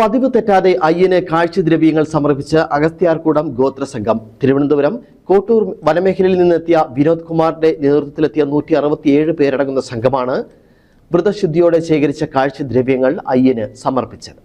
പതിവ് തെറ്റാതെ അയ്യന് കാഴ്ചദ്രവ്യങ്ങൾ സമർപ്പിച്ച് അഗസ്ത്യാർകൂടം ഗോത്രസംഘം. തിരുവനന്തപുരം കോട്ടൂർ വനമേഖലയിൽ നിന്നെത്തിയ വിനോദ് കുമാറിന്റെ നേതൃത്വത്തിലെത്തിയ നൂറ്റി അറുപത്തിയേഴ് പേരടങ്ങുന്ന സംഘമാണ് വ്രതശുദ്ധിയോടെ ശേഖരിച്ച കാഴ്ചദ്രവ്യങ്ങൾ അയ്യന് സമർപ്പിച്ചത്.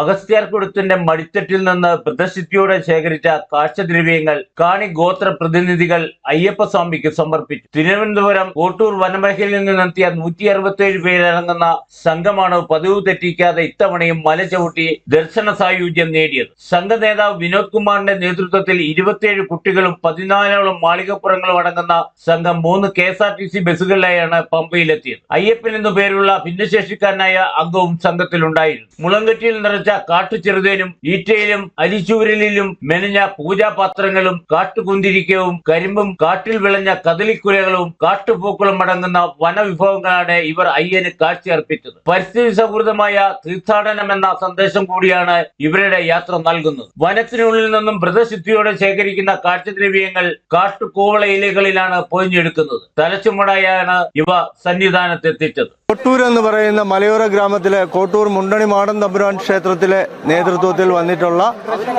അഗസ്ത്യാർകുടത്തിന്റെ മടിത്തട്ടിൽ നിന്ന് വ്രതശുദ്ധിയോടെ ശേഖരിച്ച കാഴ്ചദ്രവ്യങ്ങൾ കാണി ഗോത്ര പ്രതിനിധികൾ അയ്യപ്പസ്വാമിക്ക് സമർപ്പിച്ചു. തിരുവനന്തപുരം കോട്ടൂർ വനമേഖലയിൽ നിന്നെത്തിയ നൂറ്റി അറുപത്തിയേഴ് പേരടങ്ങുന്ന സംഘമാണ് പതിവ് തെറ്റിക്കാതെ ഇത്തവണയും മല ചവിട്ടി ദർശന സായുജ്യം നേടിയത്. സംഘ നേതാവ് വിനോദ് കുമാറിന്റെ നേതൃത്വത്തിൽ ഇരുപത്തിയേഴ് കുട്ടികളും പതിനാലോളം മാളികപ്പുറങ്ങളും അടങ്ങുന്ന സംഘം മൂന്ന് K S R T C ബസ്സുകളിലായാണ് പമ്പയിലെത്തിയത്. അയ്യപ്പൻ എന്നു പേരുള്ള ഭിന്നശേഷിക്കാരനായ അംഗവും സംഘത്തിലുണ്ടായിരുന്നു. മുളങ്കറ്റിയിൽ നിറച്ച കാട്ടുചെറുതേനും ഈറ്റയിലും അരിച്ചൂരലിലും മെനഞ്ഞ പൂജാപാത്രങ്ങളും കാട്ടുകുന്തിരിക്കവും കരിമ്പും കാട്ടിൽ വിളഞ്ഞ കദളിക്കുലകളും കാട്ടുപൂക്കളും അടങ്ങുന്ന വനവിഭവങ്ങളാണ് ഇവർ അയ്യന് കാഴ്ചയർപ്പിച്ചത്. പരിസ്ഥിതി സൗഹൃദമായ തീർത്ഥാടനം എന്ന സന്ദേശം കൂടിയാണ് ഇവരുടെ യാത്ര നൽകുന്നത്. വനത്തിനുള്ളിൽ നിന്നും വ്രതശുദ്ധിയോടെ ശേഖരിക്കുന്ന കാഴ്ചദ്രവ്യങ്ങൾ കാട്ടുകോവള ഇലകളിലാണ് പൊഴിഞ്ഞെടുക്കുന്നത്. തലച്ചുമടായാണ് ഇവ സന്നിധാനത്തെത്തിച്ചത്. കോട്ടൂർ എന്ന് പറയുന്ന മലയോര ഗ്രാമത്തിലെ കോട്ടൂർ മുണ്ടണി മാടൻ തമ്പുരാൻ ക്ഷേത്രത്തിലെ നേതൃത്വത്തിൽ വന്നിട്ടുള്ള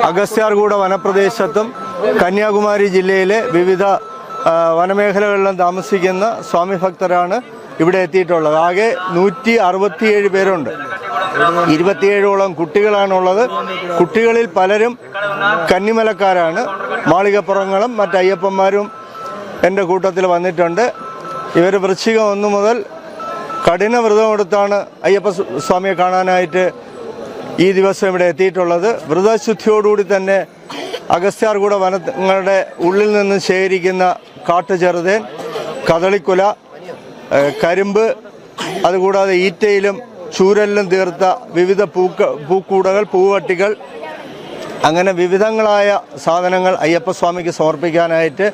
അഗസ്ത്യാർകൂട വനപ്രദേശത്തും കന്യാകുമാരി ജില്ലയിലെ വിവിധ വനമേഖലകളിലും താമസിക്കുന്ന സ്വാമി ഭക്തരാണ് ഇവിടെ എത്തിയിട്ടുള്ളത്. ആകെ നൂറ്റി അറുപത്തിയേഴ് പേരുണ്ട്. ഇരുപത്തിയേഴോളം കുട്ടികളാണുള്ളത്. കുട്ടികളിൽ പലരും കന്നിമലക്കാരാണ്. മാളികപ്പുറങ്ങളും മറ്റ് അയ്യപ്പന്മാരും എന്റെ കൂട്ടത്തിൽ വന്നിട്ടുണ്ട്. ഇവർ വൃശ്ചികം ഒന്നു മുതൽ കഠിന വ്രതമെടുത്താണ് അയ്യപ്പ സ്വാമിയെ കാണാനായിട്ട് ഈ ദിവസം ഇവിടെ എത്തിയിട്ടുള്ളത്. വ്രതശുദ്ധിയോടുകൂടി തന്നെ അഗസ്ത്യാർകൂട വനങ്ങളുടെ ഉള്ളിൽ നിന്ന് ശേഖരിക്കുന്ന കാട്ടുചെറുതേൻ കദളിക്കുല കരിമ്പ് അതുകൂടാതെ ഈറ്റയിലും ചൂരലിലും തീർത്ത വിവിധ പൂക്ക പൂക്കൂടകൾ പൂവട്ടികൾ അങ്ങനെ വിവിധങ്ങളായ സാധനങ്ങൾ അയ്യപ്പസ്വാമിക്ക് സമർപ്പിക്കാനായിട്ട്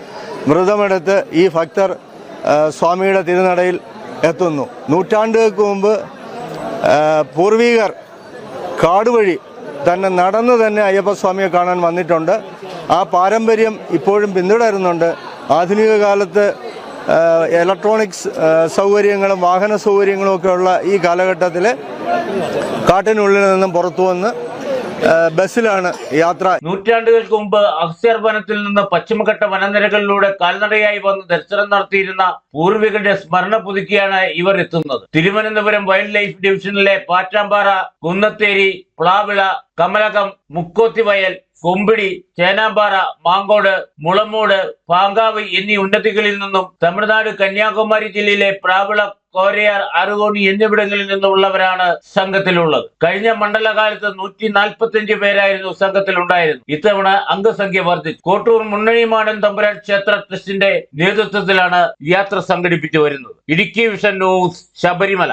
വ്രതമെടുത്ത് ഈ ഭക്തർ സ്വാമിയുടെ തിരുനടയിൽ എത്തുന്നു. നൂറ്റാണ്ടുകൾക്ക് മുമ്പ് പൂർവീകർ കാടുവഴി തന്നെ നടന്ന് തന്നെ അയ്യപ്പസ്വാമിയെ കാണാൻ വന്നിട്ടുണ്ട്. ആ പാരമ്പര്യം ഇപ്പോഴും പിന്തുടരുന്നുണ്ട്. ആധുനിക കാലത്ത് ഇലക്ട്രോണിക്സ് സൗകര്യങ്ങളും വാഹന സൗകര്യങ്ങളും ഒക്കെ ഉള്ള ഈ കാലഘട്ടത്തിൽ കാട്ടിനുള്ളിൽ നിന്നും പുറത്തു വന്ന് ബസ്സിലാണ് യാത്ര. നൂറ്റാണ്ടുകൾക്ക് മുമ്പ് അക്സർ വനത്തിൽ നിന്ന് പശ്ചിമഘട്ട വനനിരകളിലൂടെ കാൽനടയായി വന്ന് ദർശനം നടത്തിയിരുന്ന പൂർവികളുടെ സ്മരണ പുതുക്കിയാണ് ഇവർ എത്തുന്നത്. തിരുവനന്തപുരം വൈൽഡ് ലൈഫ് ഡിവിഷനിലെ പാറ്റാമ്പാറ കുന്നത്തേരി പ്ലാവിള കമലകം മുക്കോത്തിവയൽ കൊമ്പിടി ചേനാമ്പാറ മാങ്കോട് മുളമൂട് പാങ്കാവ് എന്നീ ഉന്നതികളിൽ നിന്നും തമിഴ്നാട് കന്യാകുമാരി ജില്ലയിലെ പ്രാവിള കോരയാർ അറുകോണി എന്നിവിടങ്ങളിൽ നിന്നുള്ളവരാണ് സംഘത്തിലുള്ളത്. കഴിഞ്ഞ മണ്ഡലകാലത്ത് നൂറ്റി നാൽപ്പത്തിയഞ്ച് പേരായിരുന്നു സംഘത്തിലുണ്ടായിരുന്നു ഇത്തവണ അംഗസംഖ്യ വർദ്ധിച്ചു. കോട്ടൂർ മുന്നണിമാടൻ തമ്പുരാൻ ക്ഷേത്ര ട്രസ്റ്റിന്റെ നേതൃത്വത്തിലാണ് യാത്ര സംഘടിപ്പിച്ചു വരുന്നത്. Idukki vision news Sabarimala.